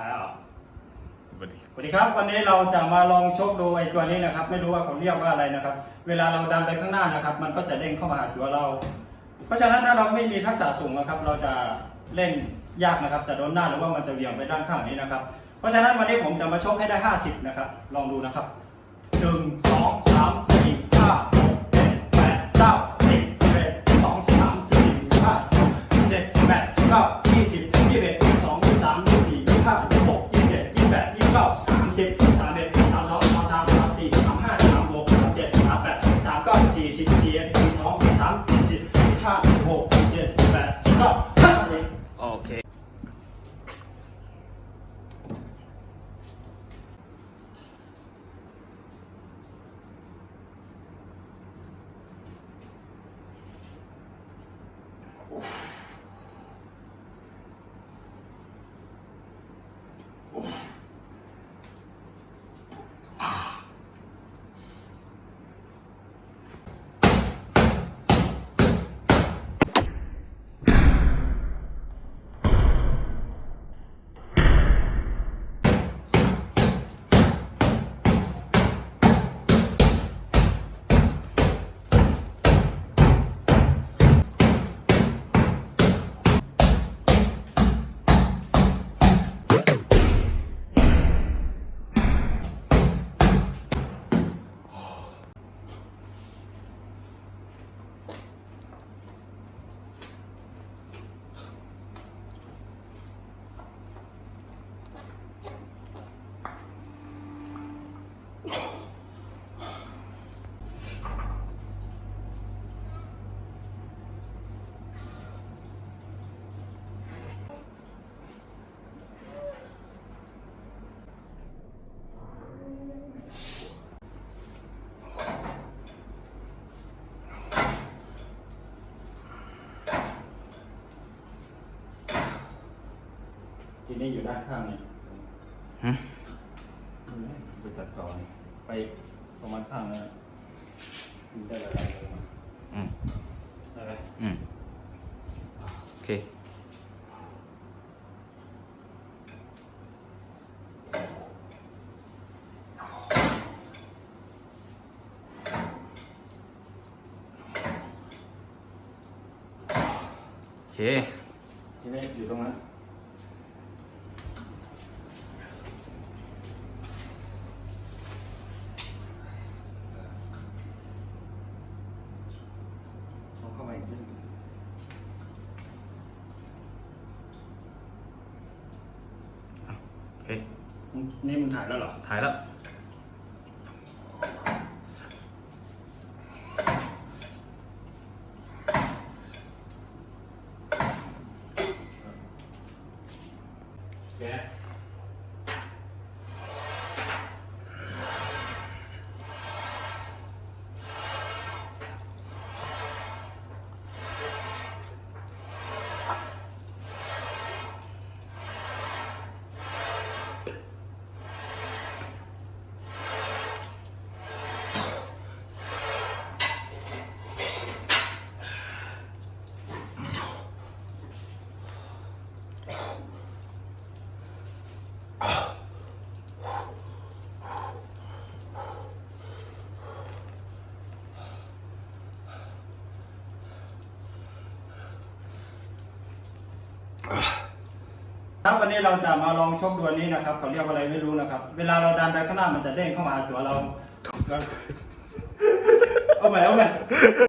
สวัสดีสวัสดีครับ วันนี้เราจะมาลองชกดูไอ้ตัวนี้นะครับ ไม่รู้ว่าเขาเรียกว่าอะไรนะครับ เวลาเราดันไปข้างหน้านะครับ มันก็จะเด้งเข้ามาหาตัวเรา เพราะฉะนั้นถ้าเราไม่มีทักษะสูงนะครับ เราจะเล่นยากนะครับ จะโดนหน้าหรือว่ามันจะเหวี่ยงไปด้านข้างนี้นะครับ เพราะฉะนั้นวันนี้ผมจะมาชกให้ได้ 50 นะครับ ลองดูนะครับ 1 2 3 4 ยี่สิบเจ็ดยี่สิบแปดยี่สิบเก้าสามสิบสามเอ็ดสามสองสามสามสามสี่สามห้าสามหกสามเจ็ดสามแปดสามเก้าสี่สิบสี่เอ็ดสี่สองสี่สามสี่สิบสี่ห้าสิบหกสิบเจ็ดสิบแปดสิบเก้าห้าสิบ โอเค ทีนี้อยู่ด้านข้างนี่ ไปตัดต่อนไปประมาณข้างนั้นมันได้อะไรลงมาอืมได้ไหมอืมโอเคโอเคทีนี้อยู่ตรงนั้นเอาเข้ามาอีกนิดนึง โอ เคนี่มึงถ่ายแล้วเหรอ ถ่ายแล้วโอ ครับวันนี้เราจะมาลองชกดวลนี้นะครับเขาเรียกว่าอะไรไม่รู้นะครับ เวลาเราดันไปข้างหน้ามันจะเด้งเข้ามาหาตัวเรา เอาใหม่เอาใหม่